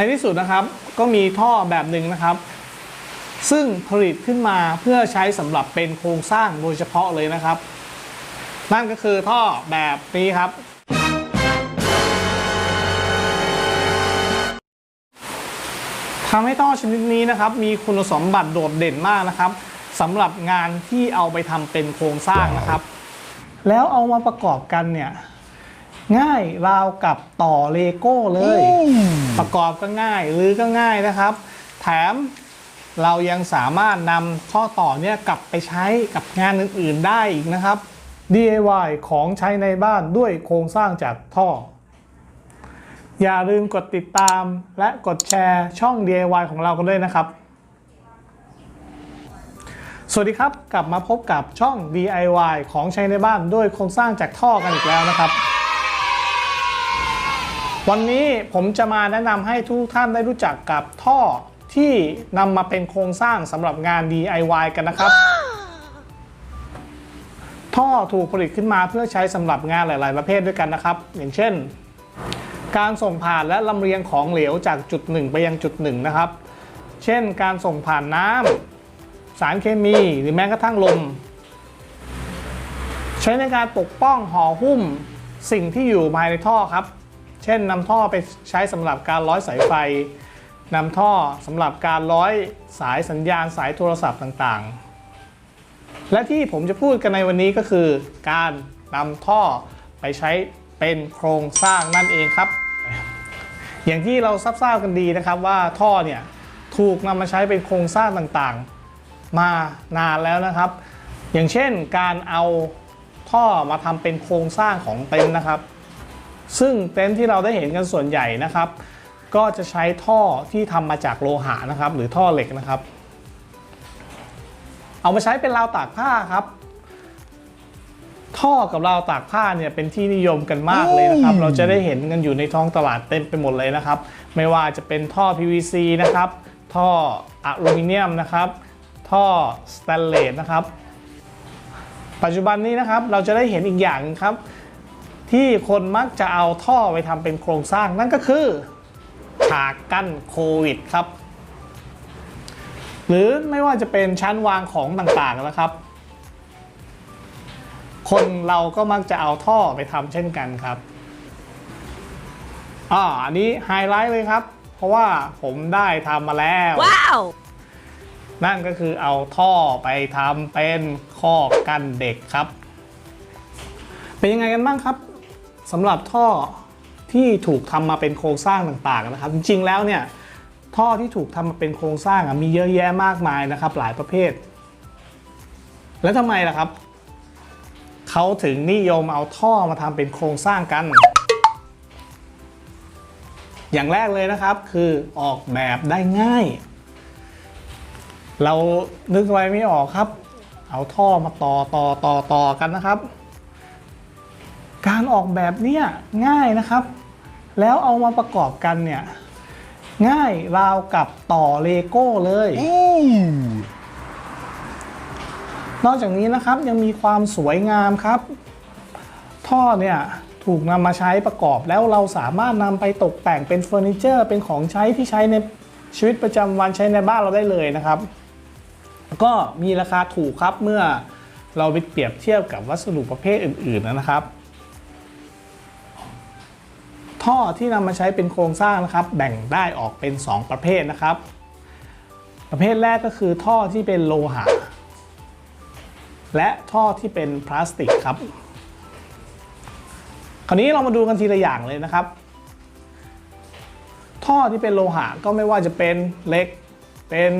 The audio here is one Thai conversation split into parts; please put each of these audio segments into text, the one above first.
ในที่สุดนะครับก็มีท่อแบบหนึ่งนะครับ ซึ่งผลิตขึ้นมาเพื่อใช้สำหรับเป็นโครงสร้างโดยเฉพาะเลยนะครับ นั่นก็คือท่อแบบนี้ครับ ทำให้ท่อชนิดนี้นะครับ มีคุณสมบัติโดดเด่นมากนะครับสำหรับงานที่เอาไปทำเป็นโครงสร้างนะครับ แล้วเอามาประกอบกันเนี่ย ง่ายราวกับต่อเลโก้เลย ประกอบก็ง่ายหรือก็ง่ายนะครับ แถมเรายังสามารถนำข้อต่อเนี่ยกลับไปใช้กับงานอื่น ๆ ได้อีกนะครับ DIY ของใช้ในบ้านด้วยโครงสร้างจากท่อ อย่าลืมกดติดตามและกดแชร์ช่อง DIY ของเรากันด้วยนะครับ สวัสดีครับกลับมาพบกับช่อง DIY ของใช้ในบ้านด้วยโครงสร้างจากท่อกันอีกแล้วนะครับ วันนี้ผมจะมาแนะนำให้ทุกท่านได้รู้จักกับท่อที่นำมาเป็นโครงสร้างสำหรับงาน DIY กันนะครับ ท่อถูกผลิตขึ้นมาเพื่อใช้สำหรับงานหลาย ๆ ประเภทด้วยกันนะครับ อย่างเช่น การส่งผ่านและลำเลียงของเหลวจากจุดหนึ่งไปยังจุดหนึ่งนะครับ เช่น การส่งผ่านน้ำสารเคมีหรือแม้กระทั่งลม ใช้ในการปกป้องห่อหุ้มสิ่งที่อยู่ภายในท่อครับ เช่นนำท่อไปใช้สำหรับการร้อยสายไฟนำท่อสำหรับการร้อยสายสัญญาณสายโทรศัพท์ต่างๆ และที่ผมจะพูดกันในวันนี้ก็คือ การนำท่อไปใช้เป็นโครงสร้างนั่นเองครับ อย่างที่เราทราบกันดีนะครับว่าท่อเนี่ยถูกนำมาใช้เป็นโครงสร้างต่างๆ มานานแล้วนะครับ อย่างเช่นการเอาท่อมาทำเป็นโครงสร้างของเต็นท์นะครับ ซึ่งเต็นท์ที่เราได้เห็นกันส่วนใหญ่นะครับ ก็จะใช้ท่อที่ทำมาจากโลหะนะครับ หรือท่อเหล็กนะครับ เอามาใช้เป็นราวตากผ้าครับ ท่อกับราวตากผ้าเนี่ยเป็นที่นิยมกันมากเลยนะครับ เราจะได้เห็นกันอยู่ในท้องตลาดเต็มไปหมดเลยนะครับ ไม่ว่าจะเป็นท่อ PVC นะครับ ท่ออลูมิเนียมนะครับ ท่อสแตนเลสนะครับ ปัจจุบันนี้นะครับเราจะได้เห็นอีกอย่างหนึ่งครับ ที่คนมักจะเอาท่อไปทำเป็นโครงสร้างนั่นก็คือฉากกั้นโควิดครับ หรือไม่ว่าจะเป็นชั้นวางของต่างๆนะครับ คนเราก็มักจะเอาท่อไปทำเช่นกันครับอ่าอันนี้ไฮไลท์เลยครับ เพราะว่าผมได้ทำมาแล้ว Wow! นั่นก็คือเอาท่อไปทำเป็นคอกกันเด็กครับ เป็นยังไงกันบ้างครับ สำหรับท่อที่ถูกทำมาเป็นโครงสร้างต่างๆนะครับ จริงๆแล้วเนี่ยท่อที่ถูกทำมาเป็นโครงสร้างมีเยอะแยะมากมายนะครับ หลายประเภท แล้วทำไมล่ะครับเขาถึงนิยมเอาท่อมาทำเป็นโครงสร้างกัน อย่างแรกเลยนะครับคือออกแบบได้ง่าย เรานึกอะไรไม่ออกครับ เอาท่อมาต่อต่อต่อต่อกันนะครับ การออกแบบเนี่ยง่ายนะครับ แล้วเอามาประกอบกันเนี่ยง่ายราวกับต่อเลโก้เลยนอกจากนี้นะครับยังมีความสวยงามครับ ท่อเนี่ยถูกนำมาใช้ประกอบแล้วเราสามารถนำไปตกแต่งเป็นเฟอร์นิเจอร์ เป็นของใช้ที่ใช้ในชีวิตประจำวันใช้ในบ้านเราได้เลยนะครับ ก็มีราคาถูกครับเมื่อเราไปเปรียบเทียบกับวัสดุประเภทอื่นๆนะครับ ท่อที่นำมาใช้เป็นโครงสร้างนะครับ แบ่งได้ออกเป็น 2 ประเภทนะครับ ประเภทแรกก็คือท่อที่เป็นโลหะ และท่อที่เป็นพลาสติกครับ คราวนี้เรามาดูกันทีละอย่างเลยนะครับ ท่อที่เป็นโลหะก็ไม่ว่าจะเป็นเหล็ก เป็น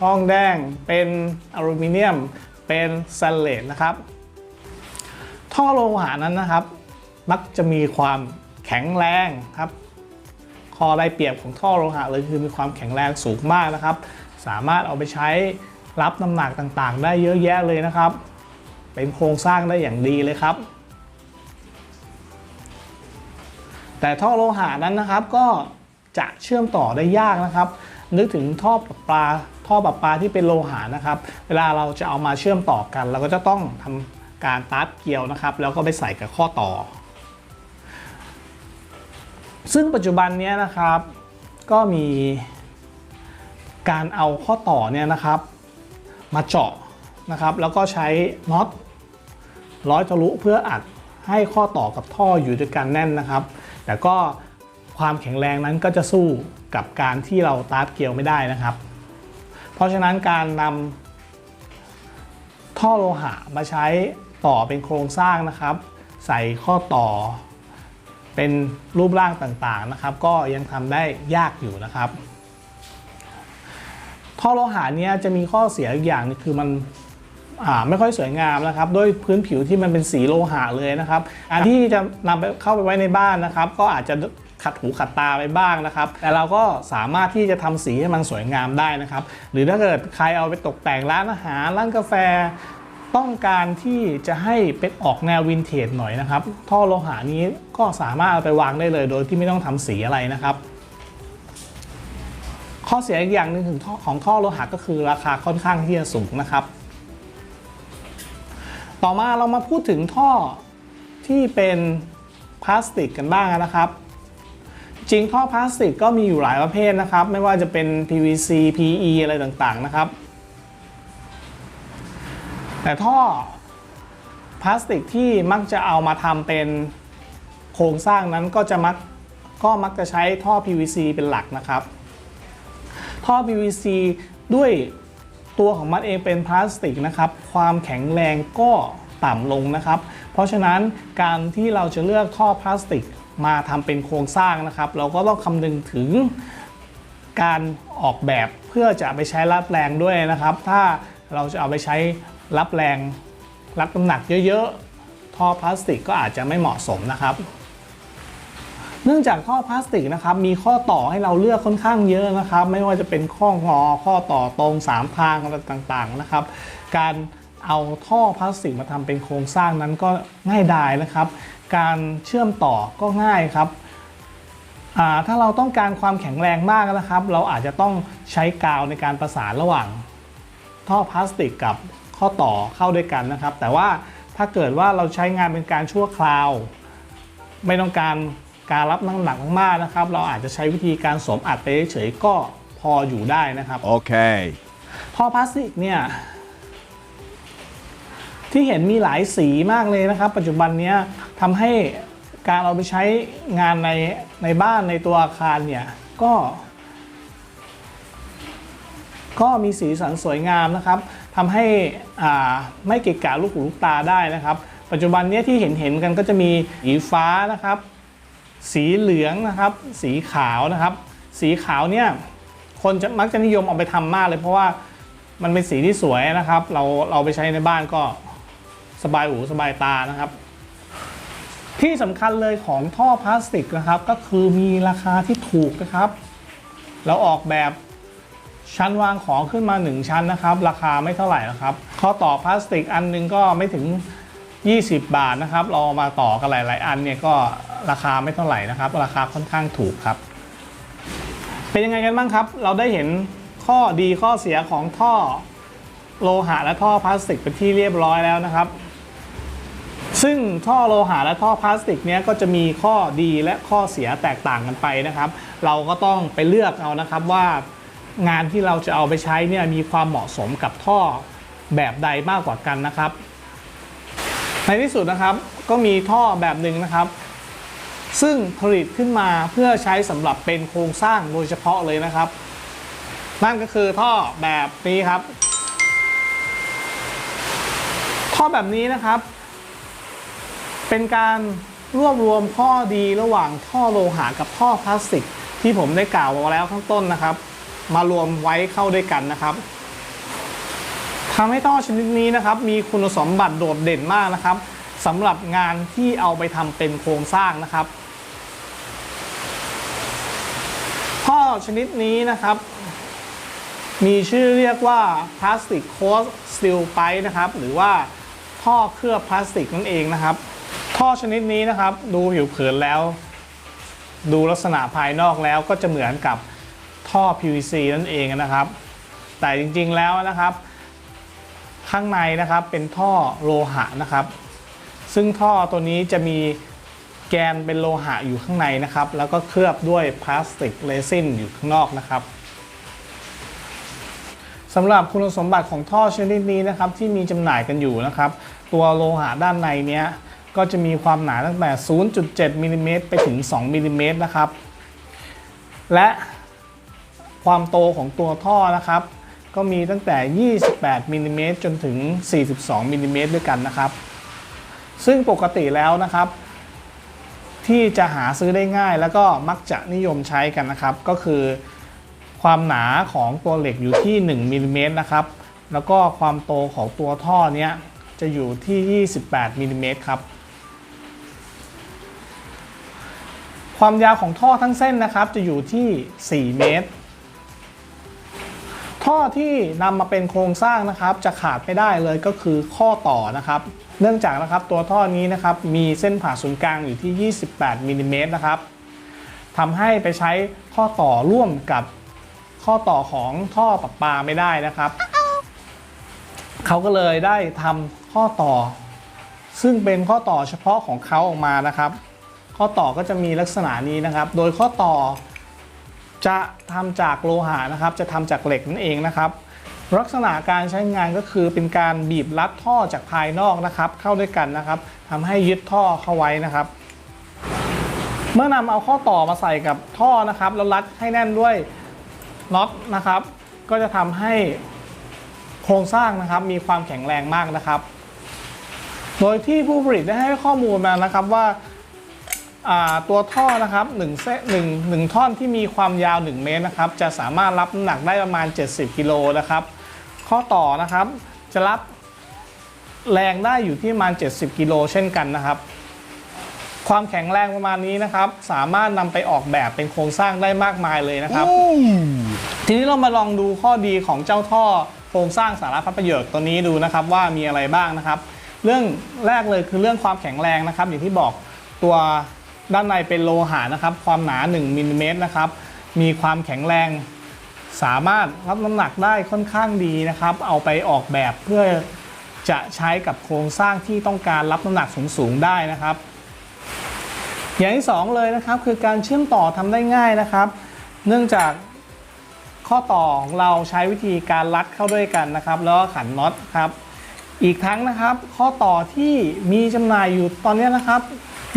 ทองแดง เป็นอลูมิเนียม เป็นสแตนเลสนะครับ ท่อโลหะนั้นนะครับ มักจะมีความ แข็งแรงครับข้อได้เปรียบของท่อโลหะเลยคือมีความแข็งแรงสูงมากนะครับ สามารถเอาไปใช้รับน้ำหนักต่างๆ ได้เยอะแยะเลยนะครับ เป็นโครงสร้างได้อย่างดีเลยครับ แต่ท่อโลหะนั้นนะครับก็จะเชื่อมต่อได้ยากนะครับ นึกถึงท่อประปาท่อประปลาที่เป็นโลหะนะครับ เวลาเราจะเอามาเชื่อมต่อกัน เราก็จะต้องทำการตัดเกลียวนะครับ แล้วก็ไปใส่กับข้อต่อ ซึ่งปัจจุบันนี้นะครับ ก็มีการเอาข้อต่อเนี่ยนะครับ มาเจาะนะครับ แล้วก็ใช้น็อตร้อยทะลุเพื่ออัดให้ข้อต่อกับท่ออยู่ด้วยกันแน่นนะครับ แต่ก็ความแข็งแรงนั้นก็จะสู้กับการที่เราตาร์ทเกลียวไม่ได้นะครับ เพราะฉะนั้นการนำท่อโลหะมาใช้ต่อเป็นโครงสร้างนะครับ ใส่ข้อต่อ เป็นรูปร่างต่างๆนะครับ ก็ยังทำได้ยากอยู่นะครับท่อโลหะเนี้ยจะมีข้อเสียอีกอย่างหนึงคือมันไม่ค่อยสวยงามนะครับด้วยพื้นผิวที่มันเป็นสีโลหะเลยนะครับ อันที่จะนำไปเข้าไปไว้ในบ้านนะครับ ก็อาจจะขัดหูขัดตาไปบ้างนะครับ แต่เราก็สามารถที่จะทำสีให้มันสวยงามได้นะครับ หรือถ้าเกิดใครเอาไปตกแต่งร้านอาหารร้านกาแฟ ต้องการที่จะให้เป็นออกแนววินเทจหน่อยนะครับ ท่อโลหะนี้ก็สามารถเอาไปวางได้เลยโดยที่ไม่ต้องทำสีอะไรนะครับ ข้อเสียอีกอย่างหนึ่งของท่อของท่อโลหะก็คือราคาค่อนข้างที่จะสูงนะครับ ต่อมาเรามาพูดถึงท่อที่เป็นพลาสติกกันบ้างนะครับ จริงท่อพลาสติกก็มีอยู่หลายประเภทนะครับ ไม่ว่าจะเป็น PVC PE อะไรต่างๆนะครับ แต่ท่อพลาสติกที่มักจะเอามาทำเป็นโครงสร้างนั้นก็จะมักก็มักจะใช้ท่อ PVC เป็นหลักนะครับ ท่อ PVC ด้วยตัวของมันเองเป็นพลาสติกนะครับ ความแข็งแรงก็ต่ำลงนะครับ เพราะฉะนั้นการที่เราจะเลือกท่อพลาสติกมาทำเป็นโครงสร้างนะครับ เราก็ต้องคำนึงถึงการออกแบบเพื่อจะไปใช้รับแรงด้วยนะครับ ถ้า เราจะเอาไปใช้รับแรงรับน้ำหนักเยอะๆ ท่อพลาสติกก็อาจจะไม่เหมาะสมนะครับ เนื่องจากท่อพลาสติกนะครับมีข้อต่อให้เราเลือกค่อนข้างเยอะนะครับ ไม่ว่าจะเป็นข้องอข้อต่อตรงสามทางอะไรต่างๆนะครับ การเอาท่อพลาสติกมาทำเป็นโครงสร้างนั้นก็ง่ายดายนะครับ การเชื่อมต่อก็ง่ายครับถ้าเราต้องการความแข็งแรงมากนะครับ เราอาจจะต้องใช้กาวในการประสานระหว่าง ท่อพลาสติกกับข้อต่อเข้าด้วยกันนะครับ แต่ว่าถ้าเกิดว่าเราใช้งานเป็นการชั่วคราว ไม่ต้องการการรับน้ำหนักมากๆนะครับ เราอาจจะใช้วิธีการสวมอัดไปเฉยๆก็พออยู่ได้นะครับ Okay. ท่อพลาสติกเนี่ยที่เห็นมีหลายสีมากเลยนะครับ ปัจจุบันเนี้ยทำให้การเอาไปใช้งานในในบ้านในตัวอาคารเนี่ยก็ ก็มีสีสันสวยงามนะครับทำให้อ่าไม่เกะกะลูกหูลูกตาได้นะครับ ปัจจุบันนี้ที่เห็นเห็นกันก็จะมีสีฟ้านะครับ สีเหลืองนะครับ สีขาวนะครับ สีขาวเนี่ยคนจะมักจะนิยมเอาไปทำมากเลยเพราะว่ามันเป็นสีที่สวยนะครับ เราเราไปใช้ในบ้านก็สบายหูสบายตานะครับ ที่สำคัญเลยของท่อพลาสติกนะครับ ก็คือมีราคาที่ถูกนะครับ เราออกแบบ ชั้นวางของขึ้นมา 1 ชั้นนะครับ ราคาไม่เท่าไหร่นะครับข้อต่อพลาสติกอันหนึงก็ไม่ถึง 20 บาทนะครับ เราเอามาต่อกันหลาย ๆ อันเนี่ยก็ราคาไม่เท่าไหร่นะครับ ราคาค่อนข้างถูกครับ เป็นยังไงกันบ้างครับ เราได้เห็นข้อดีข้อเสียของท่อโลหะและท่อพลาสติกเป็นที่เรียบร้อยแล้วนะครับ ซึ่งท่อโลหะและท่อพลาสติกเนี้ยก็จะมีข้อดีและข้อเสียแตกต่างกันไปนะครับ เราก็ต้องไปเลือกเอานะครับว่า งานที่เราจะเอาไปใช้เนี่ยมีความเหมาะสมกับท่อแบบใดมากกว่ากันนะครับ ในที่สุดนะครับก็มีท่อแบบหนึ่งนะครับ ซึ่งผลิตขึ้นมาเพื่อใช้สำหรับเป็นโครงสร้างโดยเฉพาะเลยนะครับ นั่นก็คือท่อแบบนี้ครับ ท่อแบบนี้นะครับ เป็นการรวบรวมข้อดีระหว่างท่อโลหะกับท่อพลาสติกที่ผมได้กล่าวมาแล้วข้างต้นนะครับ มารวมไว้เข้าด้วยกันนะครับทำให้ท่อชนิดนี้นะครับ มีคุณสมบัติโดดเด่นมากนะครับสำหรับงานที่เอาไปทำเป็นโครงสร้างนะครับท่อชนิดนี้นะครับ มีชื่อเรียกว่าพลาสติกโคสสตีลไปนะครับ หรือว่าท่อเคลือบพลาสติกนั่นเองนะครับ ท่อชนิดนี้นะครับ ดูผิวเผินแล้ว ดูลักษณะภายนอกแล้วก็จะเหมือนกับ ท่อ PVC นั่นเองนะครับ แต่จริงๆแล้วนะครับ ข้างในนะครับเป็นท่อโลหะนะครับ ซึ่งท่อตัวนี้จะมีแกนเป็นโลหะอยู่ข้างในนะครับ แล้วก็เคลือบด้วยพลาสติกเรซินอยู่ข้างนอกนะครับสำหรับคุณสมบัติของท่อชนิดนี้นะครับ ที่มีจำหน่ายกันอยู่นะครับ ตัวโลหะด้านในเนี้ยก็จะมีความหนาตั้งแต่ 0.7มิลลิเมตรไปถึง 2มิลลิเมตรนะครับ และ ความโตของตัวท่อนะครับ ก็มีตั้งแต่ 28มิลลิเมตรจนถึง 42มิลลิเมตรด้วยกันนะครับ ซึ่งปกติแล้วนะครับ ที่จะหาซื้อได้ง่ายแล้วก็มักจะนิยมใช้กันนะครับ ก็คือความหนาของตัวเหล็กอยู่ที่1มิลลิเมตรนะครับ แล้วก็ความโตของตัวท่อเนี้ยจะอยู่ที่ 28มิลลิเมตรครับ ความยาวของท่อทั้งเส้นนะครับจะอยู่ที่ 4 เมตร ท่อที่นำมาเป็นโครงสร้างนะครับ จะขาดไม่ได้เลยก็คือข้อต่อนะครับ เนื่องจากนะครับตัวท่อนี้นะครับมีเส้นผ่าศูนย์กลางอยู่ที่ 28มิลลิเมตรนะครับทำให้ไปใช้ข้อต่อร่วมกับข้อต่อของท่อประปาไม่ได้นะครับ เขาก็เลยได้ทำข้อต่อ ซึ่งเป็นข้อต่อเฉพาะของเขาออกมานะครับ ข้อต่อก็จะมีลักษณะนี้นะครับ โดยข้อต่อ จะทำจากโลหะนะครับ จะทำจากเหล็กนั่นเองนะครับ ลักษณะการใช้งานก็คือเป็นการบีบรัดท่อจากภายนอกนะครับ เข้าด้วยกันนะครับทำให้ยึดท่อเข้าไว้นะครับ เมื่อนำเอาข้อต่อมาใส่กับท่อนะครับ แล้วรัดให้แน่นด้วยน็อตนะครับ ก็จะทำให้โครงสร้างนะครับ มีความแข็งแรงมากนะครับ โดยที่ผู้ผลิตได้ให้ข้อมูลมานะครับว่าอ่า ตัวท่อนะครับ1เส้นหนึ่งหนึ่งท่อนที่มีความยาว 1 เมตรนะครับ จะสามารถรับน้ำหนักได้ประมาณ 70 กิโลนะครับ ข้อต่อนะครับจะรับแรงได้อยู่ที่ประมาณ 70 กิโลเช่นกันนะครับ ความแข็งแรงประมาณนี้นะครับ สามารถนำไปออกแบบเป็นโครงสร้างได้มากมายเลยนะครับ ทีนี้เรามาลองดูข้อดีของเจ้าท่อโครงสร้างสารพัดประโยชน์ตัวนี้ดูนะครับว่ามีอะไรบ้างนะครับ เรื่องแรกเลยคือเรื่องความแข็งแรงนะครับ อย่างที่บอกตัว ด้านในเป็นโลหะนะครับ ความหนา 1มิลลิเมตรนะครับ มีความแข็งแรง สามารถรับน้ำหนักได้ค่อนข้างดีนะครับ เอาไปออกแบบเพื่อจะใช้กับโครงสร้างที่ต้องการรับน้ำหนักสูงๆได้นะครับ อย่างที่สองเลยนะครับ คือการเชื่อมต่อทำได้ง่ายนะครับ เนื่องจากข้อต่อของเราใช้วิธีการรัดเข้าด้วยกันนะครับ แล้วก็ขันน็อตครับ อีกทั้งนะครับ ข้อต่อที่มีจำหน่ายอยู่ตอนนี้นะครับ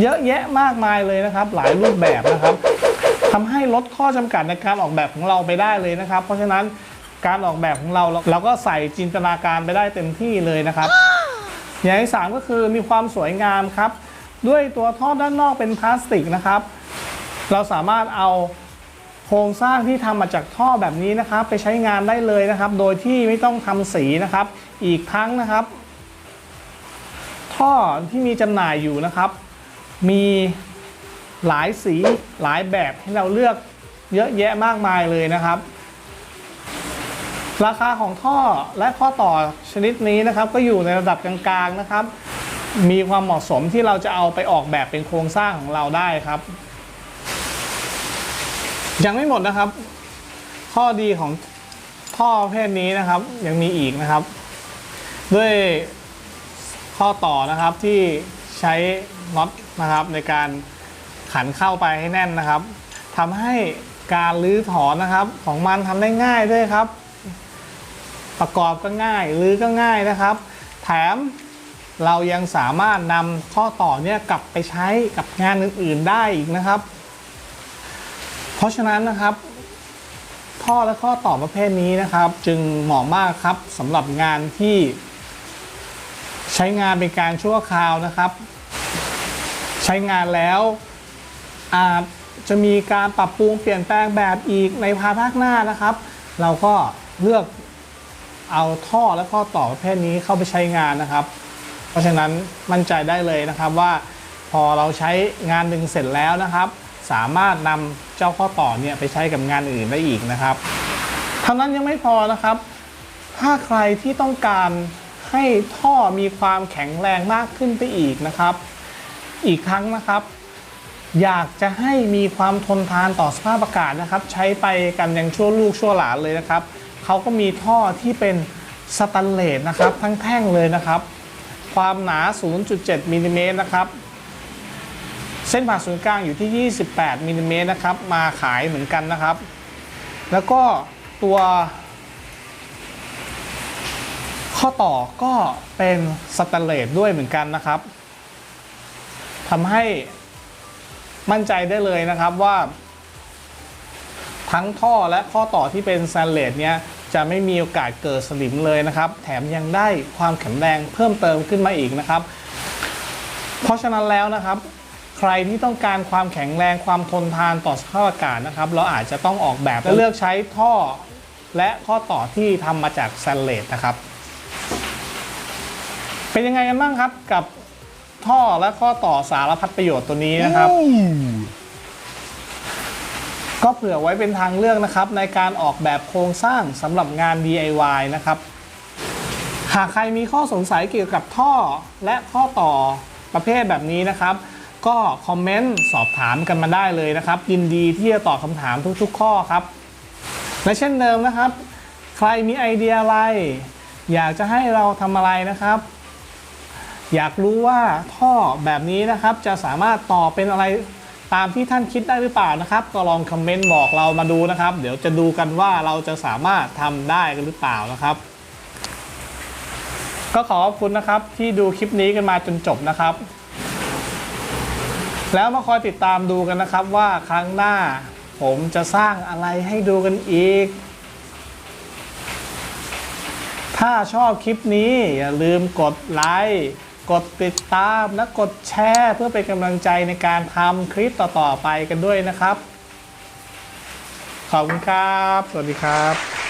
เยอะแยะมากมายเลยนะครับ หลายรูปแบบนะครับทำให้ลดข้อจำกัดในการออกแบบของเราไปได้เลยนะครับ เพราะฉะนั้นการออกแบบของเราเราก็ใส่จินตนาการไปได้เต็มที่เลยนะครับ อย่างที่สามก็คือมีความสวยงามครับ ด้วยตัวท่อด้านนอกเป็นพลาสติกนะครับ เราสามารถเอาโครงสร้างที่ทำมาจากท่อแบบนี้นะครับ ไปใช้งานได้เลยนะครับ โดยที่ไม่ต้องทำสีนะครับ อีกทั้งนะครับ ท่อที่มีจำหน่ายอยู่นะครับ มีหลายสีหลายแบบให้เราเลือกเยอะแยะมากมายเลยนะครับ ราคาของท่อและข้อต่อชนิดนี้นะครับ ก็อยู่ในระดับกลางๆนะครับ มีความเหมาะสมที่เราจะเอาไปออกแบบเป็นโครงสร้างของเราได้ครับ ยังไม่หมดนะครับ ข้อดีของท่อประเพศนี้นะครับยังมีอีกนะครับ ด้วยข้อต่อนะครับที่ใช้ น็อตนะครับ ในการขันเข้าไปให้แน่นนะครับทำให้การรื้อถอนนะครับ ของมันทำได้ง่ายด้วยครับ ประกอบก็ง่ายรื้อก็ง่ายนะครับ แถมเรายังสามารถนำข้อต่อเนี่ยกลับไปใช้กับงานอื่น ๆได้อีกนะครับ เพราะฉะนั้นนะครับ ท่อและข้อต่อประเภทนี้นะครับ จึงเหมาะมากครับสำหรับงานที่ ใช้งานเป็นการชั่วคราวนะครับ ใช้งานแล้ว อาจจะมีการปรับปรุงเปลี่ยนแปลงแบบอีกในภาภาคหน้านะครับ เราก็เลือกเอาท่อและข้อต่อประเภทนี้เข้าไปใช้งานนะครับ เพราะฉะนั้นมั่นใจได้เลยนะครับว่าพอเราใช้งานหนึ่งเสร็จแล้วนะครับ สามารถนำเจ้าข้อต่อเนี่ยไปใช้กับงานอื่นได้อีกนะครับเท่านั้นยังไม่พอนะครับ ถ้าใครที่ต้องการให้ท่อมีความแข็งแรงมากขึ้นไปอีกนะครับ อีกครั้งนะครับ อยากจะให้มีความทนทานต่อสภาพอากาศนะครับ ใช้ไปกันยังชั่วลูกชั่วหลานเลยนะครับเขาก็มีท่อที่เป็นสแตนเลสนะครับ ทั้งแท่งเลยนะครับ ความหนา 0.7มิลลิเมตรนะครับเส้นผ่าศูนย์กลางอยู่ที่ 28มิลลิเมตรนะครับ มาขายเหมือนกันนะครับ แล้วก็ตัว ข้อต่อก็เป็นสแตนเลสด้วยเหมือนกันนะครับ ทำให้มั่นใจได้เลยนะครับว่า ทั้งท่อและข้อต่อที่เป็นแตนเลสเนี้ยจะไม่มีโอกาสเกิดสนิมเลยนะครับ แถมยังได้ความแข็งแรงเพิ่มเติมขึ้นมาอีกนะครับ เพราะฉะนั้นแล้วนะครับ ใครที่ต้องการความแข็งแรงความทนทานต่อสภาพอากาศนะครับ เราอาจจะต้องออกแบบและเลือกใช้ท่อและข้อต่อที่ทำมาจากแตนเลสนะครับ เป็นยังไงกันบ้างครับกับ ท่อและข้อต่อสารพัดประโยชน์ตัวนี้นะครับ ก็เผื่อไว้เป็นทางเลือกนะครับ ในการออกแบบโครงสร้างสำหรับงาน DIY นะครับ หากใครมีข้อสงสัยเกี่ยวกับท่อและข้อต่อประเภทแบบนี้นะครับ ก็คอมเมนต์สอบถามกันมาได้เลยนะครับ ยินดีที่จะตอบคำถามทุกๆ ข้อครับ และเช่นเดิมนะครับ ใครมีไอเดียอะไร อยากจะให้เราทำอะไรนะครับ อยากรู้ว่าท่อแบบนี้นะครับจะสามารถต่อเป็นอะไรตามที่ท่านคิดได้หรือเปล่านะครับ ก็ลองคอมเมนต์บอกเรามาดูนะครับ เดี๋ยวจะดูกันว่าเราจะสามารถทำได้กันหรือเปล่านะครับ ก็ขอขอบคุณนะครับที่ดูคลิปนี้กันมาจนจบนะครับ แล้วมาคอยติดตามดูกันนะครับว่าครั้งหน้าผมจะสร้างอะไรให้ดูกันอีก ถ้าชอบคลิปนี้อย่าลืมกดไลค์ กดติดตามและกดแชร์เพื่อเป็นกำลังใจในการทำคลิปต่อๆไปกันด้วยนะครับ ขอบคุณครับ สวัสดีครับ